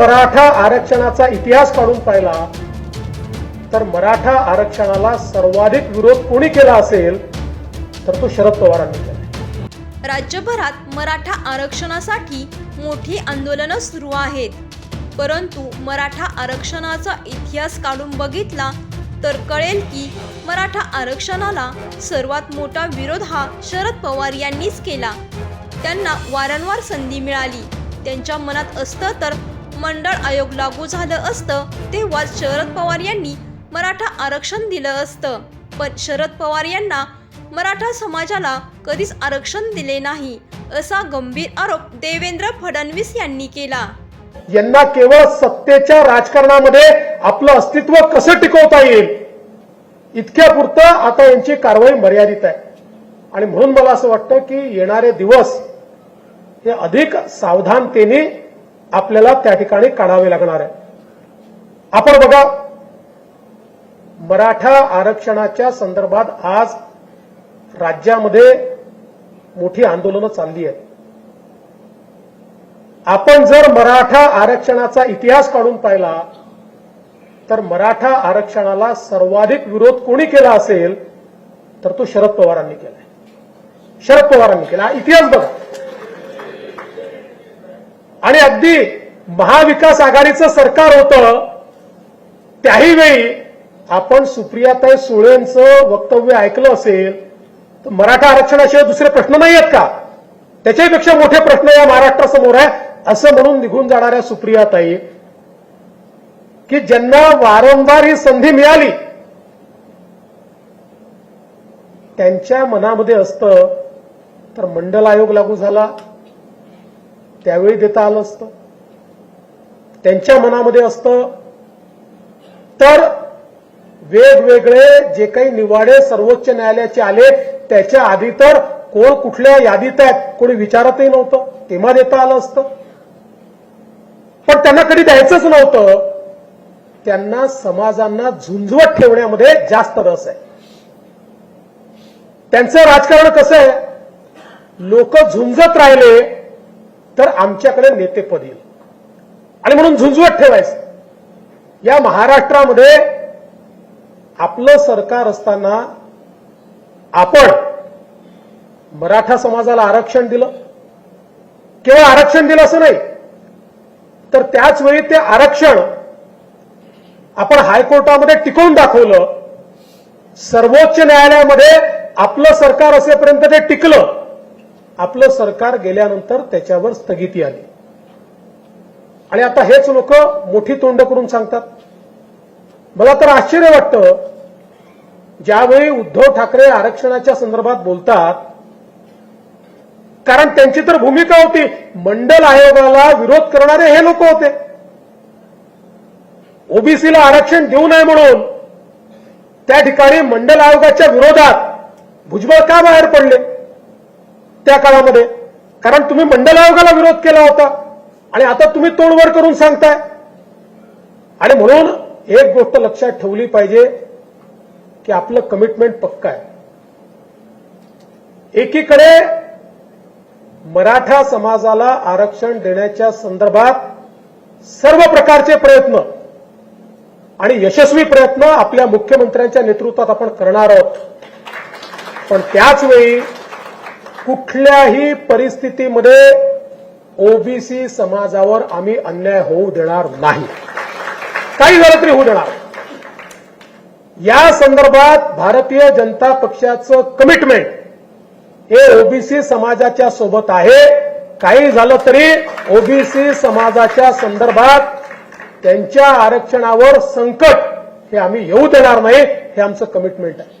मराठा आरक्षणाचा इतिहास काढून पाहिला तर मराठा आरक्षणाला सर्वाधिक विरोध कोणी केला असेल तर तो शरद पवारांनी केला. राज्यभरात मराठा आरक्षणासाठी मोठी आंदोलनं सुरू आहेत. परंतु मराठा आरक्षणाचा इतिहास काढून बघितला तर कळेल की मराठा आरक्षणाला सर्वात मोठा विरोध हा शरद पवार यांनीच केला. त्यांना वारंवार संधी मिळाली. त्यांच्या मनात असतं तर मंडळ आयोग लागू झालं असतं तेव्हाच शरद पवार यांनी मराठा आरक्षण दिलं असतं. पण शरद पवार यांना मराठा समाजाला कधीच आरक्षण दिले नाही असा गंभीर आरोप देवेंद्र फडणवीस यांनी केला. यांना केवळ सत्तेच्या राजकारणामध्ये आपलं अस्तित्व कसं टिकवता येईल? इतक्या पुरतं आता यांची कारवाई मर्यादित आहे. आणि म्हणून मला असं वाटतं की येणारे दिवस हे अधिक सावधानतेने आपल्याला त्या ठिकाणी काढावे लागणार आहे. आपण बघा मराठा आरक्षणाच्या संदर्भात आज राज्यामध्ये मोठी आंदोलनं चालली आहेत. आपण जर मराठा आरक्षणाचा इतिहास काढून पाहिला तर मराठा आरक्षणाला सर्वाधिक विरोध कोणी केला असेल तर तो शरद पवारांनी केलाय. शरद पवारांनी केला. इतिहास बघा. आणि अगदी महाविकास आघाडीचं सरकार होतं त्याही वेळी आपण सुप्रियाताई सुळेंचं वक्तव्य ऐकलं असेल तर मराठा आरक्षणाशिवाय दुसरे प्रश्न नाही आहेत का? त्याच्यापेक्षा मोठे प्रश्न या महाराष्ट्रासमोर आहे असं म्हणून निघून जाणाऱ्या सुप्रियाताई की ज्यांना वारंवार ही संधी मिळाली त्यांच्या मनामध्ये असतं तर मंडल आयोग लागू झाला त्यावेळी देता आलं असतं. त्यांच्या मनामध्ये असतं. तर वेगवेगळे जे काही निवाडे सर्वोच्च न्यायालयाचे आले त्याच्या आधी तर कोण कुठल्या यादीत आहेत कोणी विचारतही नव्हतं. तेव्हा देता आलं असतं. पण त्यांना कधी द्यायचंच नव्हतं. त्यांना समाजांना झुंजवत ठेवण्यामध्ये जास्त रस आहे. त्यांचं राजकारण कसं आहे? लोक झुंजत राहिले तर आमच्याकडे नेतेपद येईल. आणि म्हणून झुंजवत ठेवायचं. या महाराष्ट्रामध्ये आपलं सरकार असताना आपण मराठा समाजाला आरक्षण दिलं. केवळ आरक्षण दिलं असं नाही. तर त्याच वेळी ते आरक्षण आपण हायकोर्टामध्ये टिकवून दाखवलं. सर्वोच्च न्यायालयामध्ये आपलं सरकार असेपर्यंत ते टिकलं. आपलं सरकार गेल्यानंतर त्याच्यावर स्थगिती आली. आणि आता हेच लोक मोठी तोंड करून सांगतात. मला तर आश्चर्य वाटतं ज्यावेळी उद्धव ठाकरे आरक्षणाच्या संदर्भात बोलतात कारण त्यांची तर भूमिका होती मंडल आयोगाला विरोध करणारे हे लोक होते. ओबीसीला आरक्षण देऊ नये म्हणून त्या ठिकाणी मंडल आयोगाच्या विरोधात भुजबळ का बाहेर पडले? त्या काळामध्ये. कारण तुम्ही मंडल आयोगाला विरोध केला होता. आणि आता तुम्ही तोंडवर करून सांगताय. आणि म्हणून एक गोष्ट लक्षात ठेवली पाहिजे की आपलं कमिटमेंट पक्का आहे. एकीकडे मराठा समाजाला आरक्षण देण्याच्या संदर्भात सर्व प्रकारचे प्रयत्न आणि यशस्वी प्रयत्न आपल्या मुख्यमंत्र्यांच्या नेतृत्वात आपण करणार आहोत. पण त्याच वेळी कुठल्याही परिस्थितीमध्ये ओबीसी समाजावर आम्ही अन्याय होऊ देणार नाही. काही झालं तरी होऊ देणार. या संदर्भात भारतीय जनता पक्षाचं कमिटमेंट हे ओबीसी समाजाच्या सोबत आहे. काही झालं तरी ओबीसी समाजाच्या संदर्भात त्यांच्या आरक्षणावर संकट हे आम्ही येऊ देणार नाही हे आमचं कमिटमेंट आहे.